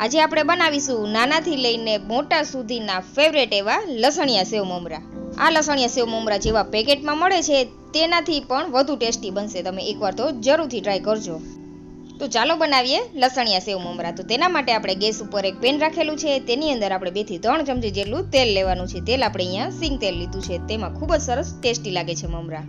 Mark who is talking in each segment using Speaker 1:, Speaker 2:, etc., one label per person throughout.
Speaker 1: આજે આપણે બનાવીશું નાનાથી લઈને મોટા સુધીના ફેવરેટ એવા લસણિયા સેવ મમરા. આ લસણિયા સેવ મમરા જેવા પેકેટમાં મળે છે, તેનાથી પણ વધુ ટેસ્ટી બનશે. તમે એકવાર તો જરૂરથી ટ્રાય કરજો. તો ચાલો બનાવીએ લસણિયા સેવ મમરા. તો તેના માટે આપણે ગેસ ઉપર એક પેન રાખેલું છે, તેની અંદર આપણે બેથી ત્રણ ચમચી જેટલું તેલ લેવાનું છે. તેલ આપણે અહીંયા સિંગ તેલ લીધું છે. તેમાં ખૂબ જ સરસ ટેસ્ટી લાગે છે મમરા.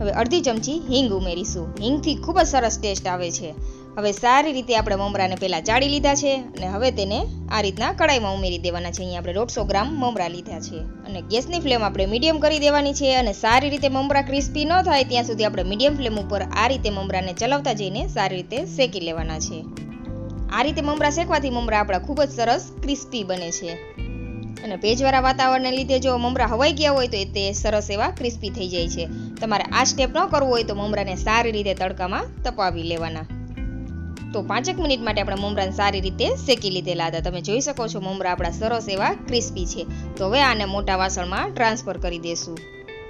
Speaker 1: હવે અડધી ચમચી હિંગ ઉમેરીશું. હિંગથી ખૂબ જ સરસ ટેસ્ટ આવે છે. હવે સારી રીતે આપણે મમરાને પહેલાં ચાળી લીધા છે અને હવે તેને આ રીતના કડાઈમાં ઉમેરી દેવાના છે. અહીંયા આપણે દોઢસો ગ્રામ મમરા લીધા છે અને ગેસની ફ્લેમ આપણે મીડિયમ કરી દેવાની છે અને સારી રીતે મમરા ક્રિસ્પી ન થાય ત્યાં સુધી આપણે મીડિયમ ફ્લેમ ઉપર આ રીતે મમરાને ચલાવતા જઈને સારી રીતે શેકી લેવાના છે. આ રીતે મમરા શેકવાથી મમરા આપણા ખૂબ જ સરસ ક્રિસ્પી બને છે. અને ભેજવાળા વાતાવરણને લીધે જો મમરા હવાઈ ગયા હોય તો એ તે સરસ એવા ક્રિસ્પી થઈ જાય છે. તમારે આ સ્ટેપ ન કરવું હોય તો મમરાને સારી રીતે તડકામાં તપાવી લેવાના. તો પાંચેક મિનિટ માટે આપણે મમરાને સારી રીતે શેકી લીધેલા હતા. તમે જોઈ શકો છો મમરા આપણા સરસ એવા ક્રિસ્પી છે. તો હવે આને મોટા વાસણમાં ટ્રાન્સફર કરી દેશું.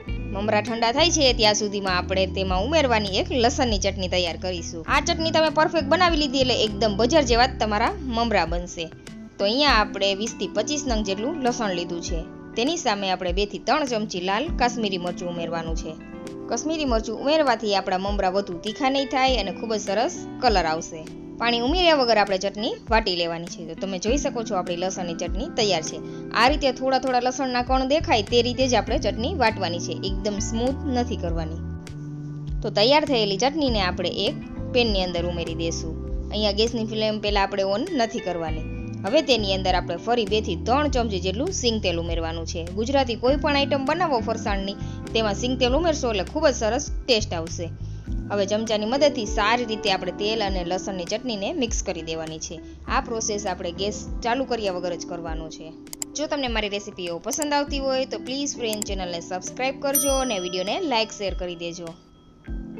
Speaker 1: મમરા ઠંડા થાય છે ત્યાં સુધીમાં આપણે તેમાં ઉમેરવાની એક લસણની ચટણી તૈયાર કરીશું. આ ચટણી તમે પરફેક્ટ બનાવી લીધી એટલે એકદમ બજાર જેવા જ તમારા મમરા બનશે. તો અહીંયા આપણે વીસથી પચીસ નંગ જેટલું લસણ લીધું છે. તેની સામે આપણે બેથી ત્રણ ચમચી લાલ કાશ્મીરી મરચું ઉમેરવાનું છે. કાશ્મીરી મરચું ઉમેરવાથી આપણા મમરા વધુ તીખા નહીં થાય અને ખૂબ જ સરસ કલર આવશે. પાણી ઉમેર્યા વગર આપણે ચટણી વાટી લેવાની છે. તો તમે જોઈ શકો છો આપણી લસણની ચટણી તૈયાર છે. આ રીતે થોડા થોડા લસણના કણ દેખાય તે રીતે જ આપણે ચટણી વાટવાની છે. એકદમ સ્મૂથ નથી કરવાની. તો તૈયાર થયેલી ચટણીને આપણે એક પેનની અંદર ઉમેરી દઈશું અહીંયા ગેસની ફ્લેમ પહેલાં આપણે ઓન નથી કરવાની. હવે તેની અંદર આપણે ફરી બેથી ત્રણ ચમચી જેટલું સિંગ તેલ ઉમેરવાનું છે. ગુજરાતી કોઈ પણ આઈટમ બનાવો ફરસાણની, તેમાં સિંગ તેલ ઉમેરશો એટલે ખૂબ જ સરસ ટેસ્ટ આવશે. હવે ચમચાની મદદથી સારી રીતે આપણે તેલ અને લસણની ચટણીને મિક્સ કરી દેવાની છે. આ પ્રોસેસ આપણે ગેસ ચાલુ કર્યા વગર જ કરવાનો છે. જો તમને મારી રેસીપીઓ પસંદ આવતી હોય તો પ્લીઝ ફ્રેન્ડ ચેનલને સબસ્ક્રાઇબ કરજો અને વિડીયોને લાઇક શેર કરી દેજો.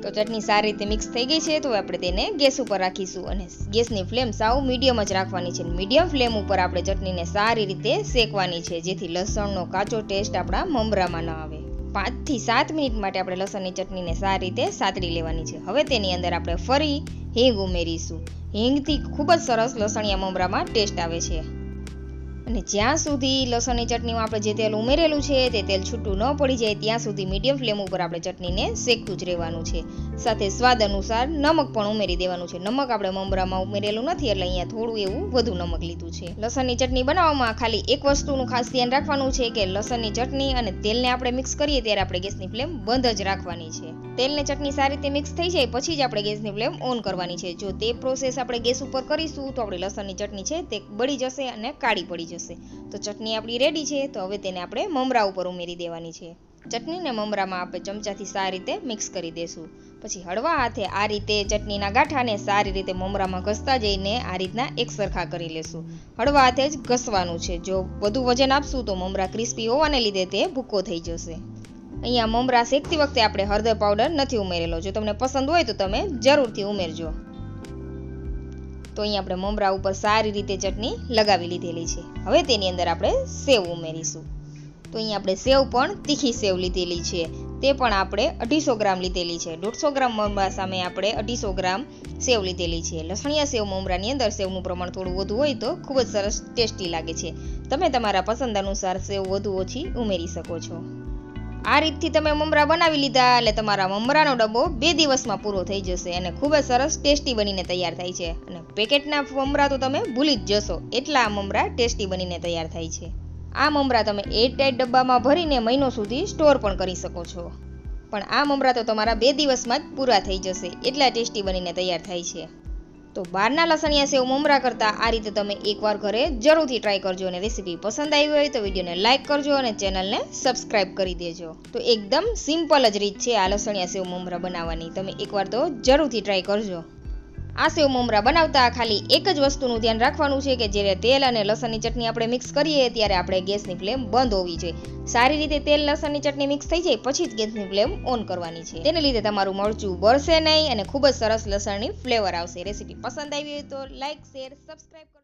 Speaker 1: તો ચટણી સારી રીતે મિક્સ થઈ ગઈ છે, તો આપણે તેને ગેસ ઉપર રાખીશું અને ગેસની ફ્લેમ સાવ મીડિયમ જ રાખવાની છે. મીડિયમ ફ્લેમ ઉપર આપણે ચટણીને સારી રીતે શેકવાની છે, જેથી લસણનો કાચો ટેસ્ટ આપણા મમરામાં ન આવે. પાંચથી સાત મિનિટ માટે આપણે લસણની ચટણીને સારી રીતે સાતડી લેવાની છે. હવે તેની અંદર આપણે ફરી હિંગ ઉમેરીશું. હિંગથી ખૂબ જ સરસ લસણિયા મમરામાં ટેસ્ટ આવે છે. અને જ્યાં સુધી લસણની ચટણીમાં આપણે જે તેલ ઉમેરેલું છે, તે તેલ છૂટું ન પડી જાય, ત્યાં સુધી મીડિયમ ફ્લેમ ઉપર આપણે ચટણીને શેકતું જ રહેવાનું છે. સાથે સ્વાદ અનુસાર નમક પણ ઉમેરી દેવાનું છે. નમક આપણે મમરામાં ઉમેરેલું નથી, એટલે અહીંયા થોડું એવું વધુ નમક લીધું છે. લસણની ચટણી બનાવવામાં ખાલી એક વસ્તુનું ખાસ ધ્યાન રાખવાનું છે કે લસણની ચટણી અને તેલને આપણે મિક્સ કરીએ ત્યારે આપણે ગેસની ફ્લેમ બંધ જ રાખવાની છે. તેલને ચટણી સારી રીતે મિક્સ થઈ જાય, પછી જ આપણે ગેસની ફ્લેમ ઓન કરવાની છે. જો તે પ્રોસેસ આપણે ગેસ ઉપર કરીશું, તો આપણી લસણની ચટણી છે તે બળી જશે અને કાળી પડી જશે. તો ચટણી આપણી રેડી છે, તો હવે તેને આપણે મમરા ઉપર ઉમેરી દેવાની છે. ચટણીને મમરામાં આપણે ચમચાથી સારી રીતે મિક્સ કરી દેશું. પછી હળવા હાથે આ રીતે ચટણીના ગાંઠાને સારી રીતે મમરામાં ઘસતા જઈને આ રીતના એક સરખા કરી લેશું. હળવા હાથે જ ઘસવાનું છે. જો વધુ વજન આપશું, તો મમરા ક્રિસ્પી હોવાને લીધે તે ભૂકો થઈ જશે. અહીંયા મમરા શેકતી વખતે આપણે હળદર પાવડર નથી ઉમેરેલો. જો તમને પસંદ હોય તો તમે જરૂરથી ઉમેરજો. તો અહીંયા આપણે મમરા ઉપર સારી રીતે ચટણી લગાવી લીધેલી છે. હવે તેની અંદર આપણે સેવ ઉમેરીશું. તો અહીંયા આપણે સેવ પણ તીખી સેવ લીધેલી છે. તે પણ આપણે અઢીસો ગ્રામ લીધેલી છે. દોઢસો ગ્રામ મમરા સામે આપણે અઢીસો ગ્રામ સેવ લીધેલી છે. લસણિયા સેવ મમરાની અંદર સેવનું પ્રમાણ થોડું વધુ હોય તો ખૂબ જ સરસ ટેસ્ટી લાગે છે. તમે તમારા પસંદ અનુસાર સેવ વધુ ઓછી ઉમેરી શકો છો. આ રીતથી તમે મમરા બનાવી લીધા એટલે તમારા મમરાનો ડબ્બો બે દિવસમાં પૂરો થઈ જશે અને ખૂબ જ સરસ ટેસ્ટી બનીને તૈયાર થાય છે. અને પેકેટના મમરા તો તમે ભૂલી જ જશો, એટલા આ મમરા ટેસ્ટી બનીને તૈયાર થાય છે. આ મમરા તમે એરટાઈટ ડબ્બામાં ભરીને મહિનો સુધી સ્ટોર પણ કરી શકો છો. પણ આ મમરા તો તમારા બે દિવસમાં જ પૂરા થઈ જશે, એટલા ટેસ્ટી બનીને તૈયાર થાય છે. તો બહારના લસણિયા સેવ મમરા કરતાં આ રીતે તમે એકવાર ઘરે જરૂરથી ટ્રાય કરજો અને રેસીપી પસંદ આવી હોય તો વિડીયોને લાઇક કરજો અને ચેનલને સબસ્ક્રાઇબ કરી દેજો. તો એકદમ સિમ્પલ જ રીત છે આ લસણિયા સેવ મમરા બનાવવાની. તમે એકવાર તો જરૂરથી ટ્રાય કરજો. આ સેવ મમરા બનાવતા ખાલી એક જ વસ્તુનું ધ્યાન રાખવાનું છે કે જ્યારે તેલ અને લસણની ચટણી આપણે મિક્સ કરીએ ત્યારે આપણે ગેસની ફ્લેમ બંધ હોવી જોઈએ. સારી રીતે તેલ, લસણની ચટણી મિક્સ થઈ જાય પછી જ ગેસની ફ્લેમ ઓન કરવાની છે. તેને લીધે તમારું મરચું બળશે નહીં અને ખૂબ જ સરસ લસણની ફ્લેવર આવશે. રેસીપી પસંદ આવી હોય તો લાઇક શેર સબસ્ક્રાઈબ કરો